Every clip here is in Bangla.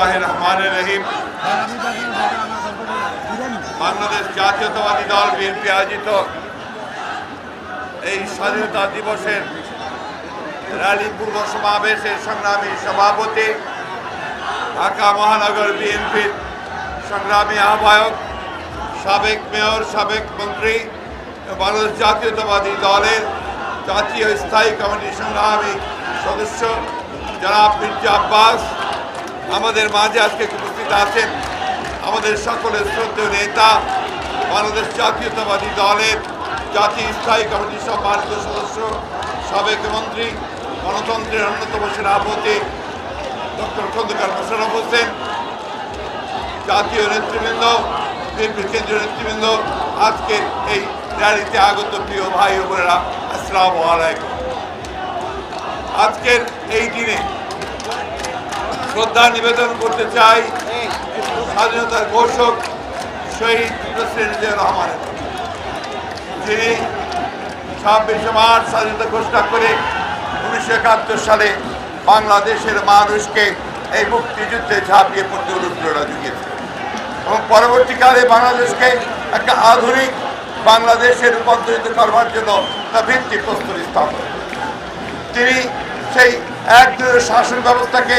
বিসমিল্লাহ রহমান রহিম বাংলাদেশ জাতীয়তাবাদী দল বিএনপি আয়োজিত এই স্বাধীনতা দিবসের র্যালি পূর্ব সমাবেশের সংগ্রামী সভাপতি, ঢাকা মহানগর বিএনপির সংগ্রামী আহ্বায়ক, সাবেক মেয়র, সাবেক মন্ত্রী, বাংলাদেশ জাতীয়তাবাদী দলের জাতীয় স্থায়ী কমিটির সংগ্রামী সদস্য জনাব মির্জা আব্বাস আমাদের মাঝে আজকে উপস্থিত আছেন আমাদের সকলের শ্রদ্ধেয় নেতা, বাংলাদেশ জাতীয়তাবাদী দলের জাতীয় স্থায়ী কমিটির সম্মানিত সদস্য, সাবেক মন্ত্রী, গণতন্ত্রের অন্যতম সেনাপতি ডক্টর খন্দকার মোশারফ হোসেন, জাতীয় নেতৃবৃন্দ, বিএনপির কেন্দ্রীয় নেতৃবৃন্দ, আজকে এই র্যালিতে আগত প্রিয় ভাই বোনেরা, আসসালামু আলাইকুম। আজকের এই দিনে শ্রদ্ধা নিবেদন করতে চাই স্বাধীনতার ঘোষক শহীদ প্রেসিডেন্ট রহমানের। যিনি ছাব্বিশে মার্চ স্বাধীনতা ঘোষণা করে উনিশশো একাত্তর সালে বাংলাদেশের মানুষকে এই মুক্তিযুদ্ধে ঝাঁপিয়ে পড়তে অনুপ্রেরণা জুগিয়েছে এবং পরবর্তীকালে বাংলাদেশকে একটা আধুনিক বাংলাদেশে রূপান্তরিত করবার জন্য তা ভিত্তি প্রস্তুত স্থাপন। তিনি সেই একদিনের শাসন ব্যবস্থাকে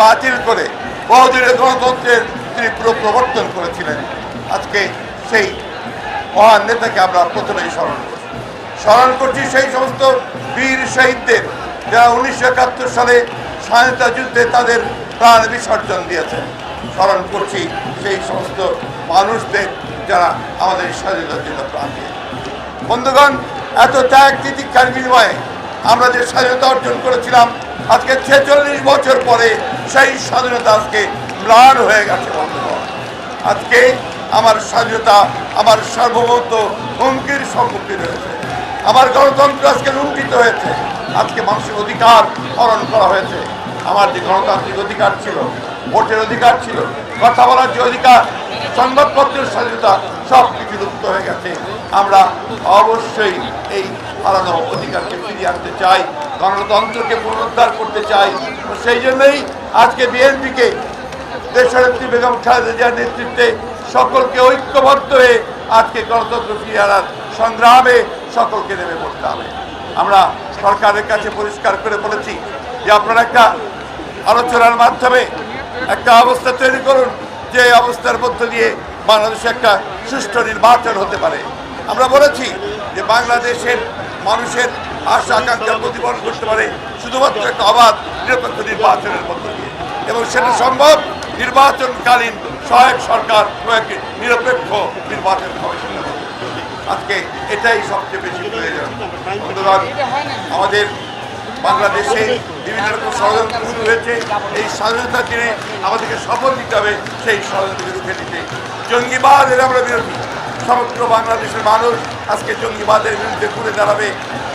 বাতিল করে বহুদিনের গণতন্ত্রের তিনি পুরো প্রবর্তন করেছিলেন। আজকে সেই মহান নেতাকে আমরা প্রথমেই স্মরণ করছি স্মরণ করছি সেই সমস্ত বীর শহীদদের যারা উনিশশো একাত্তর সালে স্বাধীনতা যুদ্ধে তাদের প্রাণ বিসর্জন দিয়েছেন। স্মরণ করছি সেই সমস্ত মানুষদের যারা আমাদের স্বাধীনতার জন্য প্রাণ দিয়েছেন। বন্ধুগণ, এত ত্যাগ তিতিক্ষার বিনিময়ে আমরা যে স্বাধীনতা অর্জন করেছিলাম, আজকে ছেচল্লিশ বছর পরে সেই স্বাধীনতা আজকে ম্লান হয়ে গেছে আজকে আমার স্বাধীনতা, আমার সার্বভৌমত্ব হুমকির সম্মুখীন হয়েছে। আমার গণতন্ত্র আজকে লুণ্ঠিত হয়েছে। আজকে মানুষের অধিকার হরণ করা হয়েছে। আমার যে গণতান্ত্রিক অধিকার ছিল, ভোটের অধিকার ছিল, কথা বলার যে অধিকার, সংবাদপত্রের স্বাধীনতা, সব কিছু লুপ্ত হয়ে গেছে। আমরা অবশ্যই এই হারানো অধিকারকে ফিরিয়ে আনতে চাই। গণতন্ত্রকে পুনরুদ্ধার করতে চাই। সেই জন্যই আজকে বিএনপিকে দেশনেত্রী বেগম খালেদা জিয়ার নেতৃত্বে সকলকে ঐক্যবদ্ধ হয়ে আজকে গণতন্ত্র ফিরিয়ে আনার সংগ্রামে সকলকে নেমে পড়তে হবে। আমরা সরকারের কাছে পরিষ্কার করে বলেছি যে আপনারা একটা আলোচনার মাধ্যমে একটা অবস্থা তৈরি করুন, যে অবস্থার মধ্য দিয়ে বাংলাদেশে একটা সুষ্ঠু নির্বাচন হতে পারে। আমরা বলেছি যে বাংলাদেশের মানুষের আশা আকাঙ্ক্ষা প্রতিফলন করতে পারে শুধুমাত্র একটা অবাধ নিরপেক্ষ নির্বাচনের মধ্য দিয়ে এবং সেটা সম্ভব নির্বাচনকালীন সহায়ক সরকার একটি নিরপেক্ষ নির্বাচন আজকে এটাই সবচেয়ে বেশি প্রয়োজন। আমাদের বাংলাদেশে বিভিন্ন রকম ষড়যন্ত্র শুরু হয়েছে। এই স্বাধীনতার দিনে আমাদেরকে শপথ নিতে হবে, সেই ষড়যন্ত্রকে রুখে দিতে। জঙ্গিবাদের আমরা বিরোধী। সমগ্র বাংলাদেশের মানুষ আজকে জঙ্গিবাদের বিরুদ্ধে ঘুরে দাঁড়াবে।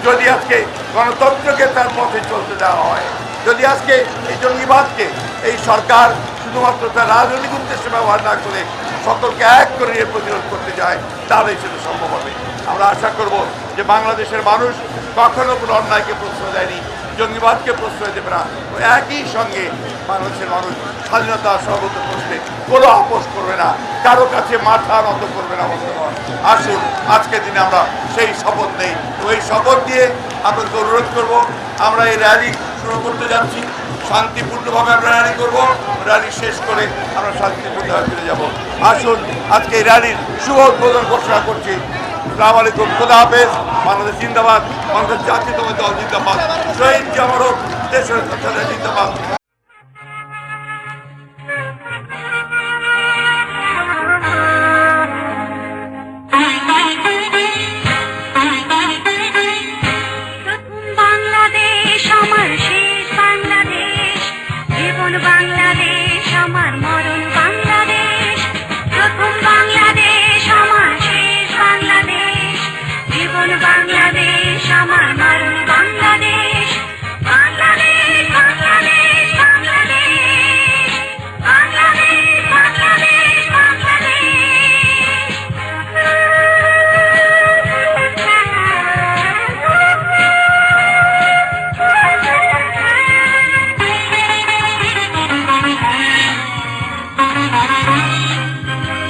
যদি আজকে গণতন্ত্রকে তার পথে চলতে দেওয়া হয়, যদি আজকে এই জঙ্গিবাদকে এই সরকার শুধুমাত্র তার রাজনৈতিক উদ্দেশ্যে ব্যবহার না করে সকলকে এক করে নিয়ে প্রতিরোধ করতে যায় তাহলেই সেটা সম্ভব হবে। আমরা আশা করব যে বাংলাদেশের মানুষ কখনো কোনো অন্যায়কে প্রশ্রয় দেয়নি। জঙ্গিবাদকে প্রশ্রয় দেবে না। একই সঙ্গে বাংলাদেশের মানুষ স্বাধীনতা সর্বত প্রশ্নে কোনো আপোষ করবে না, কারও কাছে মাথা নত করবে না, বন্ধুগণ। আসুন, আজকের দিনে আমরা সেই শপথ নেই। এই শপথ দিয়ে আপনাদেরকে অনুরোধ করব, আমরা এই র্যালি শুরু করতে যাচ্ছি। শান্তিপূর্ণভাবে আমরা র্যালি করব। র্যালি শেষ করে আমরা শান্তিপূর্ণভাবে ফিরে যাব। আসুন, আজকে এই র্যালির শুভ উদ্বোধন ঘোষণা করছি। সালাম আলাইকুম খুদা হাফেজ। বাংলাদেশ জিন্দাবাদ বাংলাদেশ জাতীয় দল জিন্দাবাদ। শহীদ জামারক দেশের জিন্দাবাদ।